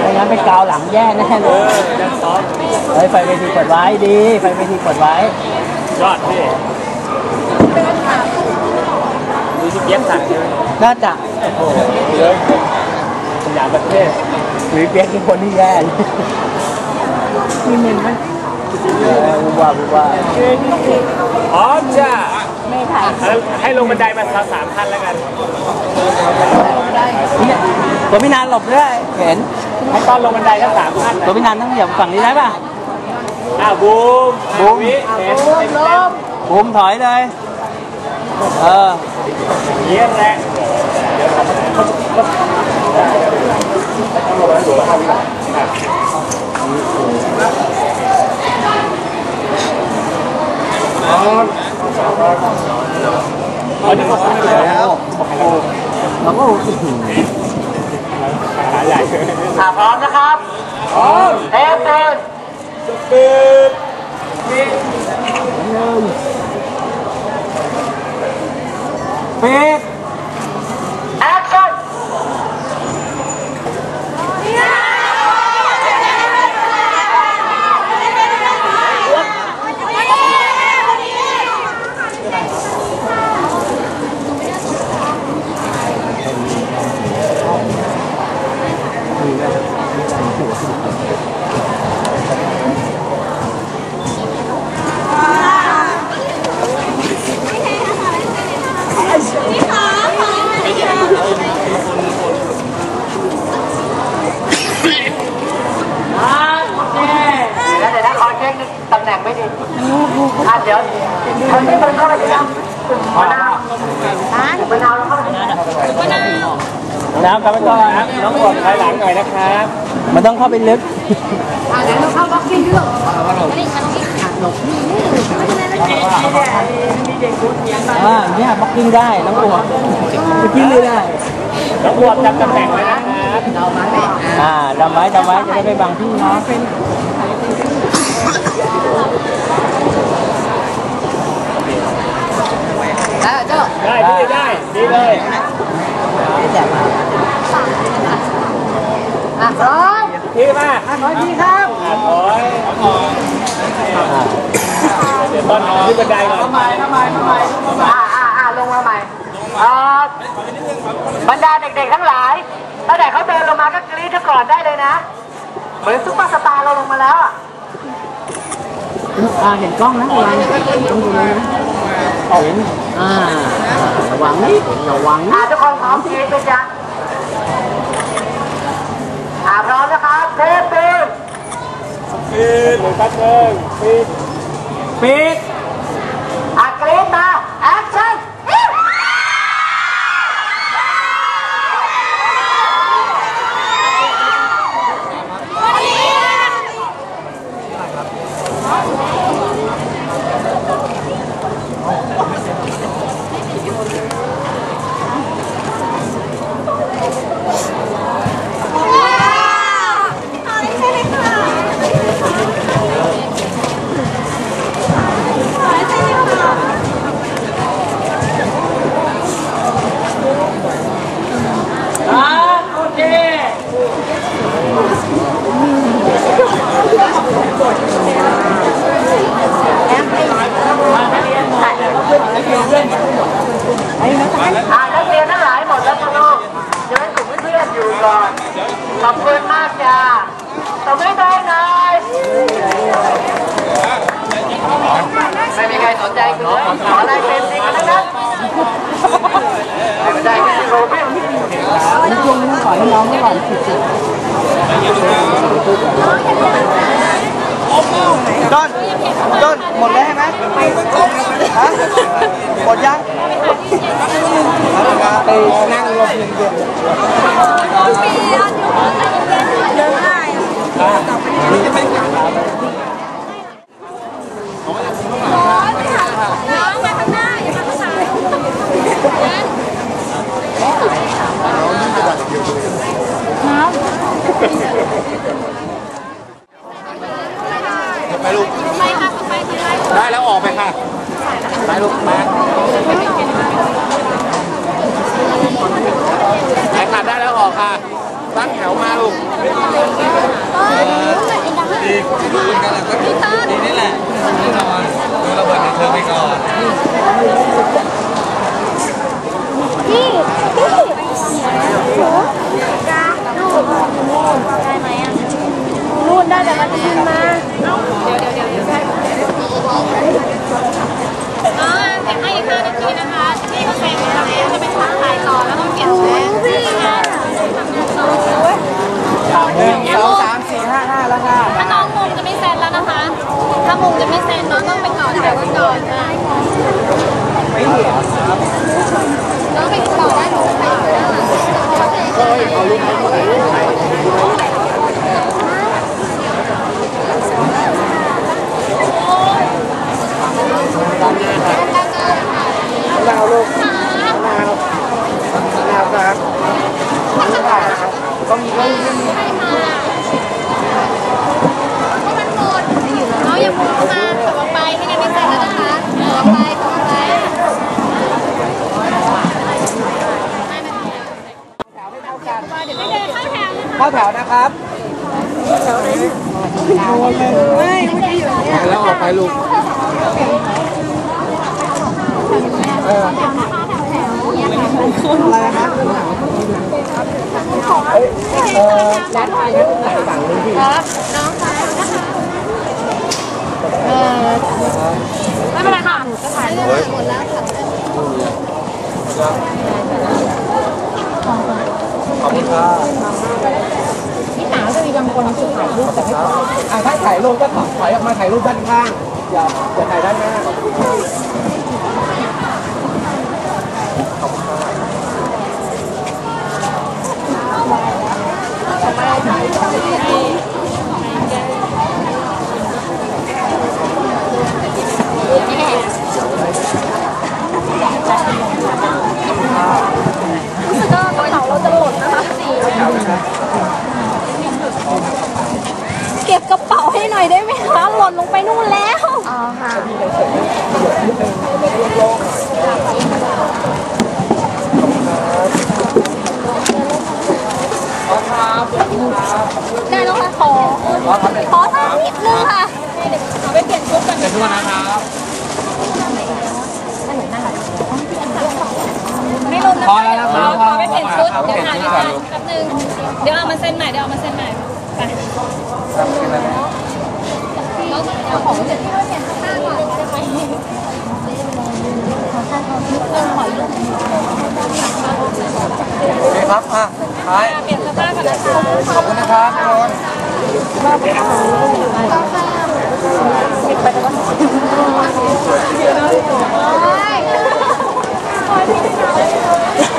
ไม่งั้นไปกาวหลังแย่แน่เลยยังซ้อมเฮ้ยไฟเวทีกดไว้ดี ไฟเวทีกดไว้ ยอดพี่ดูที่เย็บสั่งใช่ไหมน่าจะ โอ้โหเยอะสยามประเทศหรือเปียกเป็นคนที่แย่เลยมีเมนไหมเออบูว่าบูว่าพร้อมจ้ะไม่ถ่ายให้ลงบันไดมาสามขั้นแล้วกัน ตัวพี่นานหลบด้วยเห็นให้ตอนลงบันไดทั้งสามขั้นตัวพี่นานต้องเหยียบฝั่งนี้ได้ป่ะอะบูมบูมวิเห็นเต็มเต็มบูมถอยเลยเออเยี่ยมแหละอันนี้ก็สั่งแล้ว เราก็ขาใหญ่อะพร้อมนะครับพร้อมเทปหนึ่งปิดปิดแอคชั่น แล้วเดี๋ยวนะขอเช็คตำแหน่งไม่ดีอะ เดี๋ยวคนที่มันเข้าไปที่น้ำมะนาวมะนาวแล้วเข้าไปมะนาวน้ำกลับไปก่อนครับน้องกดถอยหลังหน่อยนะครับ มันต้องเข้าไปลึกเดี๋ยวเราเข้าบล็อกกิ้งด้วยอ่าเนี่ยบล็อกกิ้งได้น้องปวดบล็อกกิ้งไม่ได้น้องบวบจำตำแหน่งไว้นะครับอ่าจำไว้จำไว้จะได้ไม่บังพี่นะ้วเจ้าได้พี่ได้ดีเลยอะพร้อมพี่มาอะน้อยดีครับอะถอยเดี๋ยวตอนขึ้นบันไดก่อนอ่าอ่าอ่าลงมาใหม่อ่อบรรดาเด็กๆทั้งหลายตั้งแต่เขาเดินลงมาก็กรี๊ดก่อนได้เลยนะ เหมือนซุปเปอร์สตาร์เราลงมาแล้วอะอ่าเห็นกล้องนะระวังต้องดูนะ เห็นอ่าระวังนี่ระวังอ่าทุกคนพร้อมกรี๊ดไหมจ๊ะอ่าพร้อมนะครับเทปปืนปิดหนึ่งแป๊บนึงปิดปิด อ่ากรี๊ดมาแอคชั่น อ่าโอเค อ่านักเรียนทั้งหลายหมดแล้วพ่อลูกเดี๋ยวให้กลุ่มเพื่อนๆอยู่ก่อน ขอบคุณมากจ้าตบมือได้หน่อยไม่มีใครสนใจกูเลยขอลายเซ็นดีกันนะครับไม่ได้ไม่ได้โรบินช่วงนี้ขอให้น้องก่อนต้นต้นหมดแล้วใช่ไหมฮะหมดยังไปนั่งรอเพียงเดียวได้แล้วออกไปค่ะ ไปลูกมาไหนขาดได้แล้วอกค่ะ ตั้งแถวมาลูกดีดีกันแหละก็ดีนี่แหละแน่นอนดูระเบิดในเธอไปก่อน พี่พี่หนูจ้าลูกได้ไหมอะนู่นได้แต่มันขึ้นมา อ๋อเก็บให้อีกห้านาทีนะคะที่เขาเซ็นไปแล้วจะเป็นทางถ่ายต่อแล้วต้องเปลี่ยนแสง พี่อะ สองสามสี่ห้าห้าแล้วค่ะ ถ้าน้องมุมจะไม่เซ็นแล้วนะคะ ถ้ามุมจะไม่เซ็นน้องต้องไปก่อนแถวกันก่อนค่ะน้องไปต่อได้หนูไปต่อได้ ดาวลูกดาวดาวครับต้องมีต้องมี น้องอย่ามุมเข้ามาขับออกไปไม่งั้นไม่เซ็นแล้วนะคะขับออกไปขับออกไปเดี๋ยวไม่เดิน เข้าแถวนะคะเข้าแถวนะครับแล้วออกไปลูกร้านไทยนะไหนฝั่งนึงพี่ไม่เป็นไรค่ะหนูจะถ่ายรูปหมดแล้วค่ะ พี่สาวจะมีบางคนที่ถ่ายรูปแต่ไม่ขออ่าถ้าถ่ายรูปก็ถอยออกมาถ่ายรูปด้านข้าง อย่าอย่าถ่ายด้านหน้า เก็บกระเป๋าให้หน่ อยได้ไหมคะหล่นลงไปนู่นแล้ว อ๋อค่ะได้แล้วค่ะขอขอทางนิดนึงค่ะเอาไปเปลี่ยนชุดกันเดี๋ยวทุกคนนะครับไม่ลงนะคะเดี๋ยวขอขอไปเปลี่ยนชุด เดี๋ยวถ่ายด้วยกันแป๊บนึง เดี๋ยวเอามาเซ็นใหม่ เดี๋ยวเอามาเซ็นใหม่ ไป ขอของเสร็จแล้ไเปลี่ยนข้างก่นได้ไหมเพื่ครับอะไปเปลี่ยนข้างก่อนนะคะขอบคุณนะครับทุกคนมไปอาต่อค่ะไปแล้วโอ้